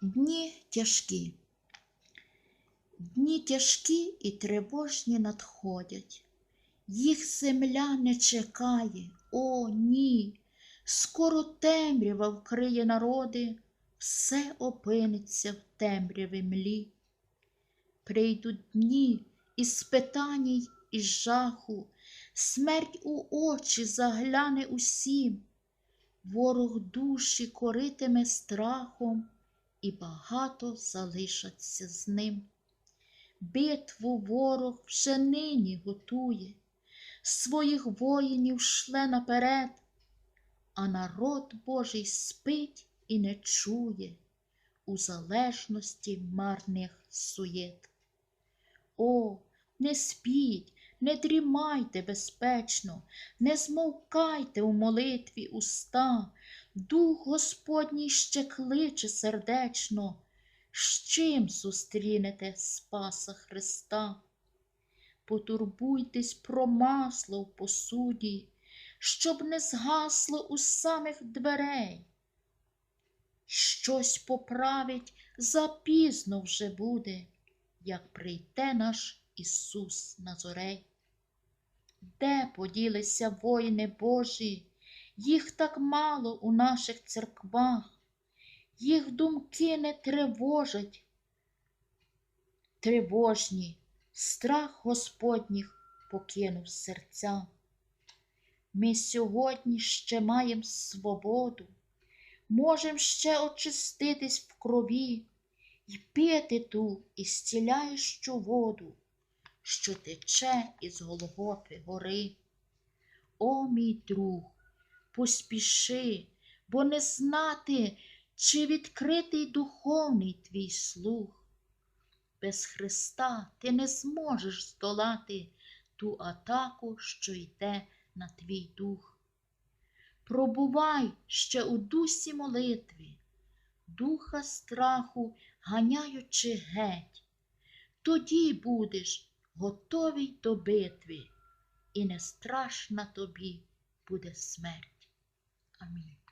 Дні тяжкі. Дні тяжкі і тривожні надходять. Їх земля не чекає, о, ні. Скоро темрява вкриє народи, все опиниться в темряві млі. Прийдуть дні із спитаній і жаху, смерть у очі загляне усім, ворог душі коритиме страхом, і багато залишаться з ним. Битву ворог вже нині готує, своїх воїнів шле наперед, а народ Божий спить і не чує у залежності марних суєт. О, не спіть, не дрімайте безпечно, не змовкайте у молитві уста, Дух Господній ще кличе сердечно, з чим зустрінете Спаса Христа? Потурбуйтесь про масло в посуді, щоб не згасло у самих дверей. Щось поправить запізно вже буде, як прийде наш Ісус Назорей. Де поділися воїни Божі, їх так мало у наших церквах, їх думки не тривожать, тривожні, страх Господніх покинув серця. Ми сьогодні ще маємо свободу, можем ще очиститись в крові і пити ту ісціляючу воду, що тече із Голгофи гори. О, мій друг, поспіши, бо не знати, чи відкритий духовний твій слух. Без Христа ти не зможеш здолати ту атаку, що йде на твій дух. Пробувай ще у дусі молитви, духа страху ганяючи геть, тоді будеш готовий до битви, і не страшна тобі буде смерть. Amén.